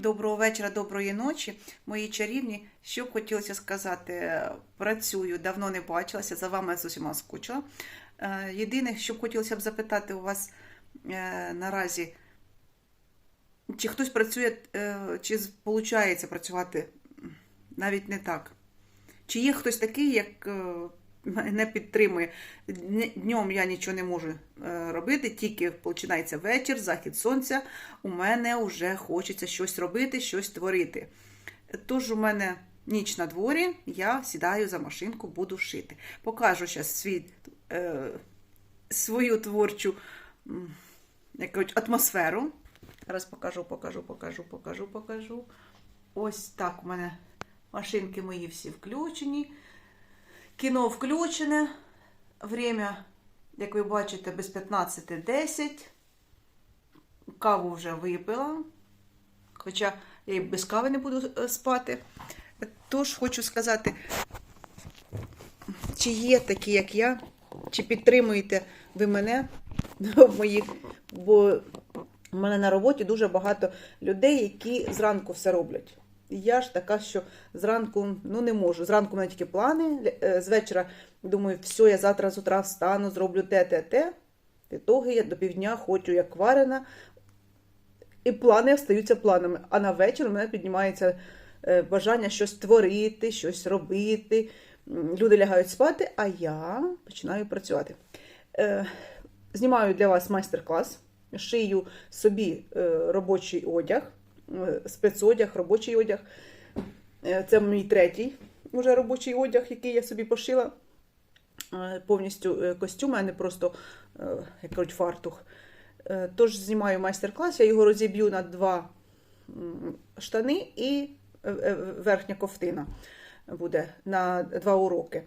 Доброго вечора, доброї ночі, мої чарівні. Що б хотілося сказати, працюю, давно не бачилася, за вами з усіма скучила. Е, Єдине, що б хотілося б запитати у вас е, наразі, чи хтось працює, е, чи виходить працювати навіть не так? Чи є хтось такий, як е, мене підтримує? Днем я нічого не можу е, робити, тільки починається вечір, захід сонця. У мене вже хочеться щось робити, щось творити. Тож у мене ніч на дворі, я сідаю за машинку, буду шити. Покажу зараз свій, е, свою творчу кажуть, атмосферу. Зараз покажу, покажу, покажу, покажу, покажу. Ось так у мене машинки мої всі включені. Кіно включене. Время, як ви бачите, без 15.10. Каву вже випила. Хоча я і без кави не буду е, спати. Тож хочу сказати, чи є такі, як я, чи підтримуєте ви мене в моїх. Бо в мене на роботі дуже багато людей, які зранку все роблять. Я ж така, що зранку ну не можу. Зранку мене тільки плани. е, З вечора думаю, все, я завтра з утра встану, зроблю те, те, те. Відтоги я до півдня хочу як варена. І плани остаються планами. А на вечір у мене піднімається е, бажання щось творити, щось робити. Люди лягають спати, а я починаю працювати. Е, Знімаю для вас майстер-клас, шию собі робочий одяг, спецодяг, робочий одяг. Е, Це мій третій уже робочий одяг, який я собі пошила. Е, Повністю е, костюм, а не просто, е, як кажуть, фартух. Е, Тож знімаю майстер-клас, я його розіб'ю на два штани і е, е, верхня ковтина буде на два уроки.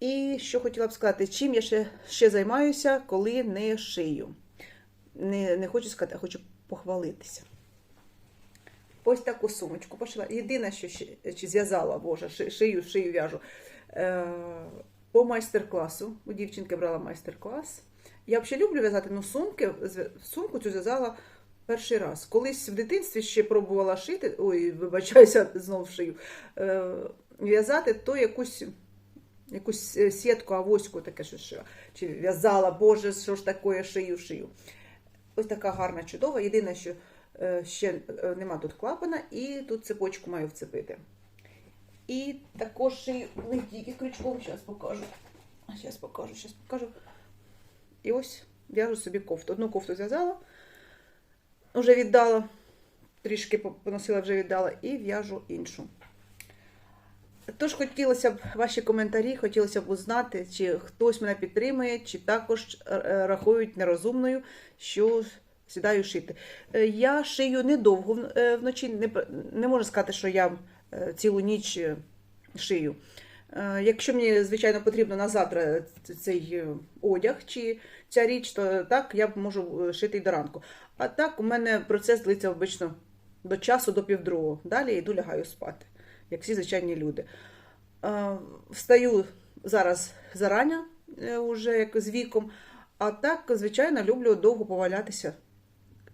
І що хотіла б сказати, чим я ще, ще займаюся, коли не шию. Не, не хочу сказати, а хочу похвалитися. Ось таку сумочку пошила. Єдине, що чи зв'язала, боже, шию, шию в'яжу. Е, по майстер-класу. У дівчинки брала майстер-клас. Я взагалі люблю в'язати, але сумки, зв- сумку цю зв'язала перший раз. Колись в дитинстві ще пробувала шити, ой, вибачаюся, знов шию, е, в'язати, то якусь, якусь е, сітку, авоську таке що шила. Чи в'язала, боже, що ж таке, шию, шию. Ось така гарна, чудова. Єдине, що ще е, нема тут клапана, і тут цепочку маю вцепити. І також не тільки крючком, зараз покажу. Зараз покажу, зараз покажу. І ось в'яжу собі кофту. Одну кофту зв'язала, вже віддала, трішки поносила, вже віддала, і в'яжу іншу. Тож хотілося б ваші коментарі, хотілося б узнати, чи хтось мене підтримує, чи також е, е, рахують нерозумною, що сідаю шити. Е, Я шию недовго е, вночі, не, не можу сказати, що я е, цілу ніч шию. Якщо мені, звичайно, потрібно на завтра цей одяг чи ця річ, то так я можу шити і до ранку. А так у мене процес длиться обично до часу, до півдругого. Далі йду лягаю спати, як всі звичайні люди. Встаю зараз зарання, уже як з віком, а так, звичайно, люблю довго повалятися,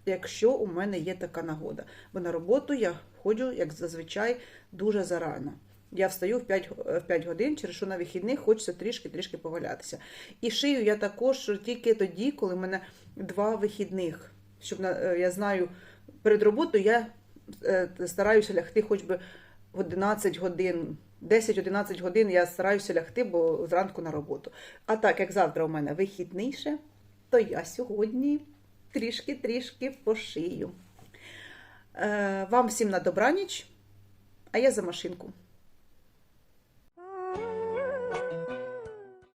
якщо у мене є така нагода. Бо на роботу я ходжу, як зазвичай, дуже зарано. Я встаю в 5, в 5 годин, через що на вихідних хочеться трішки-трішки повалятися. І шию я також тільки тоді, коли в мене два вихідних. Щоб е, я знаю, перед роботою я е, стараюся лягти хоч би в 11 годин. 10-11 годин я стараюся лягти, бо зранку на роботу. А так як завтра у мене вихідніше, то я сьогодні трішки-трішки пошию. Е, Вам всім на добраніч, а я за машинку.